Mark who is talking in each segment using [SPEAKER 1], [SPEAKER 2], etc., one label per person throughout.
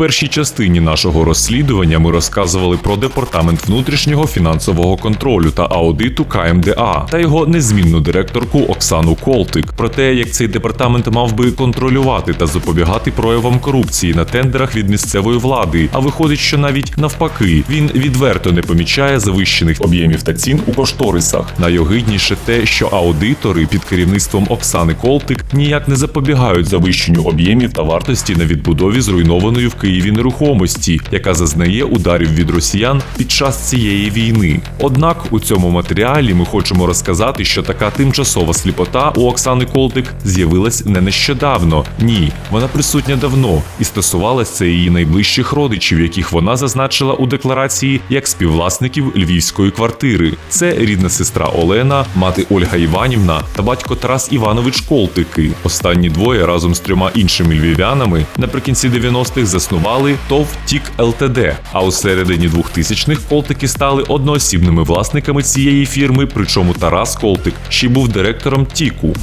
[SPEAKER 1] першій частині нашого розслідування ми розказували про департамент внутрішнього фінансового контролю та аудиту КМДА та його незмінну директорку Оксану Колтик про те, як цей департамент мав би контролювати та запобігати проявам корупції на тендерах від місцевої влади. А виходить, що навіть навпаки він відверто не помічає завищених об'ємів та цін у кошторисах. Найогидніше те, що аудитори під керівництвом Оксани Колтик ніяк не запобігають завищенню об'ємів та вартості на відбудові зруйнованої в Києві нерухомості, яка зазнає ударів від росіян під час цієї війни. Однак у цьому матеріалі ми хочемо розказати, що така тимчасова сліпота у Оксани Колтик з'явилась не нещодавно. Ні, вона присутня давно і стосувалася її найближчих родичів, яких вона зазначила у декларації як співвласників львівської квартири. Це рідна сестра Олена, мати Ольга Іванівна та батько Тарас Іванович Колтики. Останні двоє разом з трьома іншими львів'янами наприкінці 90-х заснували ТОВ Тік ЛТД. А у середині 2000-х Колтики стали одноосібними власниками цієї фірми. Причому Тарас Колтик ще був директором Тіку.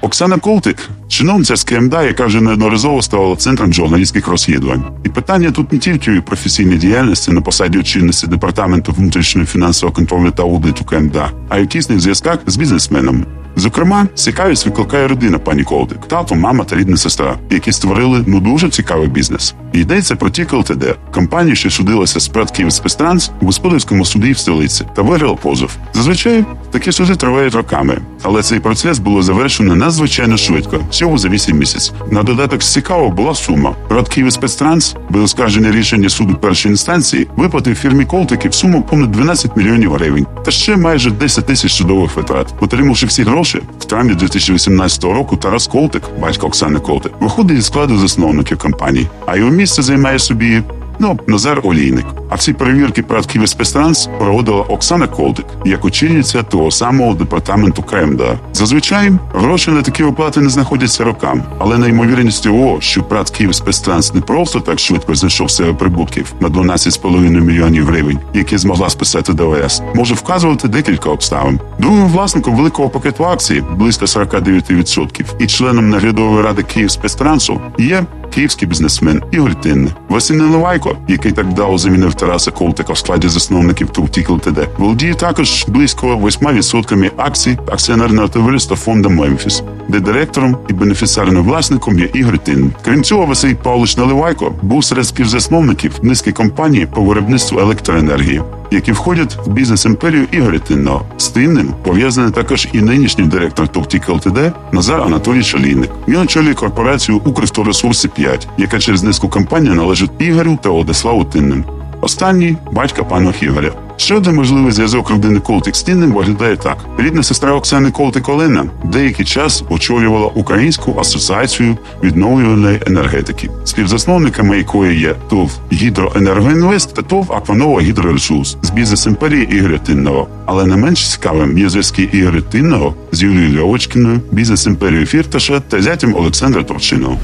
[SPEAKER 2] Оксана Колтик, чиновниця з КМДА, яка вже неодноразово ставала центром журналістських розслідувань. І питання тут не тільки у професійній діяльності на посаді очільниці департаменту внутрішнього фінансового контролю та аудиту КМДА, а й у тісних зв'язках з бізнесменами. Зокрема, цікавість викликає родина пані Колдик, тато, мама та рідна сестра, які створили ну дуже цікавий бізнес. Йдеться про Тік ЛТД, компанія, що судилася з ПРАТ «Київспецтранс» у господарському суді в столиці та виграла позов. Зазвичай такі суди тривають роками, але цей процес було завершено надзвичайно швидко, всього за 8 місяців. На додаток цікаво була сума. ПРАТ «Київспецтранс» без оскарження рішення суду першої інстанції виплатив фірмі Колтиків суму понад 12 мільйонів гривень та ще майже 10 тисяч судових витрат. Отримавши всі гроші, в травні 2018 року Тарас Колтик, батько Оксани Колтик, виходить зі складу засновників компанії, а його місце займає собі. Ну, Назар Олійник. А ці перевірки ПРАТ «Київспецтранс» проводила Оксана Колтик як очільниця того самого департаменту КМДА. Зазвичай гроші на такі оплати не знаходяться роками, але неймовірність того, що ПРАТ «Київспецтранс» не просто так швидко знайшов себе прибутків на 12,5 мільйонів гривень, які змогла списати ДВС, може вказувати декілька обставин. Другим власником великого пакету акцій близько 49% і членом наглядової ради «Київспецтрансу» є київський бізнесмен Ігор Тинне. Василь Наливайко, який так вдало замінив Тараса Колтика в складі засновників Товтік ЛТД, володіє також близько 8% акцій акціонерного товариства фонду Мемфіс, де директором і бенефіціарним власником є Ігор Тинне. Крім цього, Василь Павлович Наливайко був серед співзасновників низки компаній по виробництву електроенергії. Які входять в бізнес-імперію Ігоря Тинного. З Тинним пов'язаний також і нинішній директор Товтік ЛТД Назар Анатолій Шалійник. Він очолює корпорацію «Укрсторесурси 5 яка через низку компаній належить Ігорю та Владиславу Тинним. Останній батька пана Ігоря. Ще один можливий зв'язок родини Колтик з Тинним виглядає так: рідна сестра Оксани Колтик Олена деякий час очолювала Українську асоціацію відновлювальної енергетики, співзасновниками якої є ТОВ «Гідроенергоінвест» та ТОВ «Акванова Гідроресурс» з бізнес-імперії Ігоря Тинного. Але не менш цікавим є зв'язки Ігоря Тинного з Юлією Льовочкіною, бізнес-імперією Фірташа та зятям Олександра Торчиного.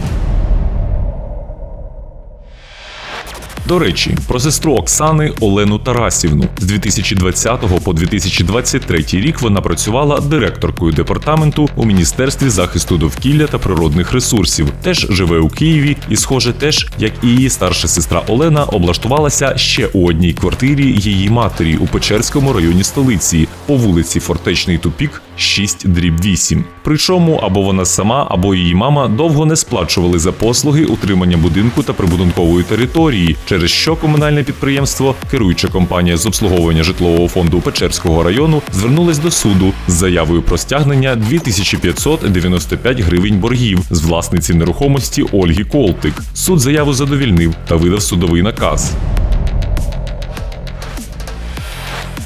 [SPEAKER 1] До речі, про сестру Оксани Олену Тарасівну з 2020 по 2023 рік вона працювала директоркою департаменту у міністерстві захисту довкілля та природних ресурсів. Теж живе у Києві, і, схоже, теж як і її старша сестра Олена облаштувалася ще у одній квартирі її матері у Печерському районі столиці по вулиці Фортечний Тупік, 6 дріб 8. Причому або вона сама, або її мама довго не сплачували за послуги утримання будинку та прибудинкової території, через що комунальне підприємство, керуюча компанія з обслуговування житлового фонду Печерського району, звернулась до суду з заявою про стягнення 2595 гривень боргів з власниці нерухомості Ольги Колтик. Суд заяву задовільнив та видав судовий наказ.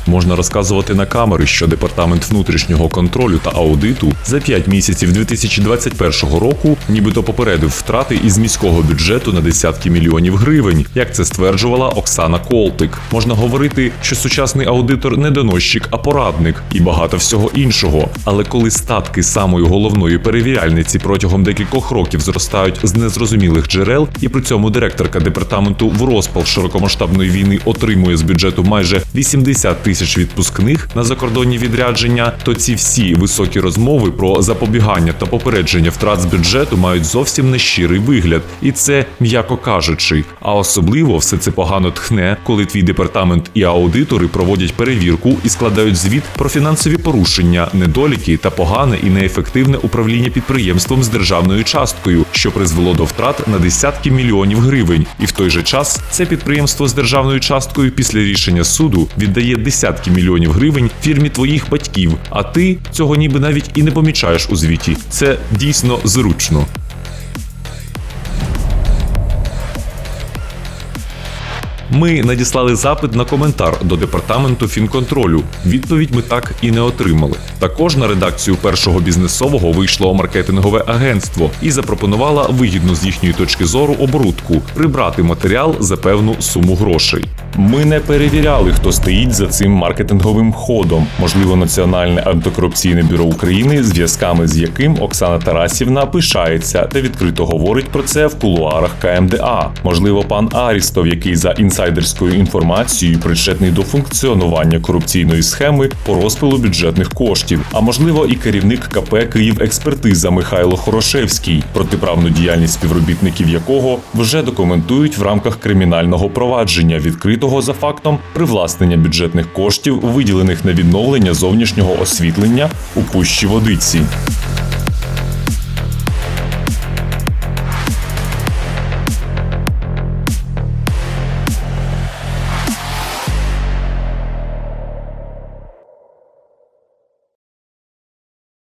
[SPEAKER 1] Можна розказувати на камери, що департамент внутрішнього контролю та аудиту за 5 місяців 2021 року нібито попередив втрати із міського бюджету на десятки мільйонів гривень, як це стверджувала Оксана Колтик. Можна говорити, що сучасний аудитор не доносчик, а порадник і багато всього іншого. Але коли статки самої головної перевіряльниці протягом декількох років зростають з незрозумілих джерел, і при цьому директорка департаменту в розпал широкомасштабної війни отримує з бюджету майже 80 тисяч тисяч відпускних на закордонні відрядження, то ці всі високі розмови про запобігання та попередження втрат з бюджету мають зовсім нещирий вигляд, і це м'яко кажучи. А особливо все це погано тхне, коли твій департамент і аудитори проводять перевірку і складають звіт про фінансові порушення, недоліки та погане і неефективне управління підприємством з державною часткою, що призвело до втрат на десятки мільйонів гривень. І в той же час це підприємство з державною часткою після рішення суду віддає десятки мільйонів гривень фірмі твоїх батьків. А ти цього ніби навіть і не помічаєш у звіті. Це дійсно зручно. Ми надіслали запит на коментар до департаменту фінконтролю. Відповідь ми так і не отримали. Також на редакцію першого бізнесового вийшло маркетингове агентство і запропонувала вигідну з їхньої точки зору оборудку прибрати матеріал за певну суму грошей. Ми не перевіряли, хто стоїть за цим маркетинговим ходом. Можливо, Національне антикорупційне бюро України, зв'язками з яким Оксана Тарасівна пишається та відкрито говорить про це в кулуарах КМДА. Можливо, пан Арістов, який за інсайдерською інформацією причетний до функціонування корупційної схеми по розпилу бюджетних коштів. А можливо, і керівник КП Київ експертиза Михайло Хорошевський, протиправну діяльність співробітників якого вже документують в рамках кримінального провадження, відкритого за фактом привласнення бюджетних коштів, виділених на відновлення зовнішнього освітлення у пущі водиці.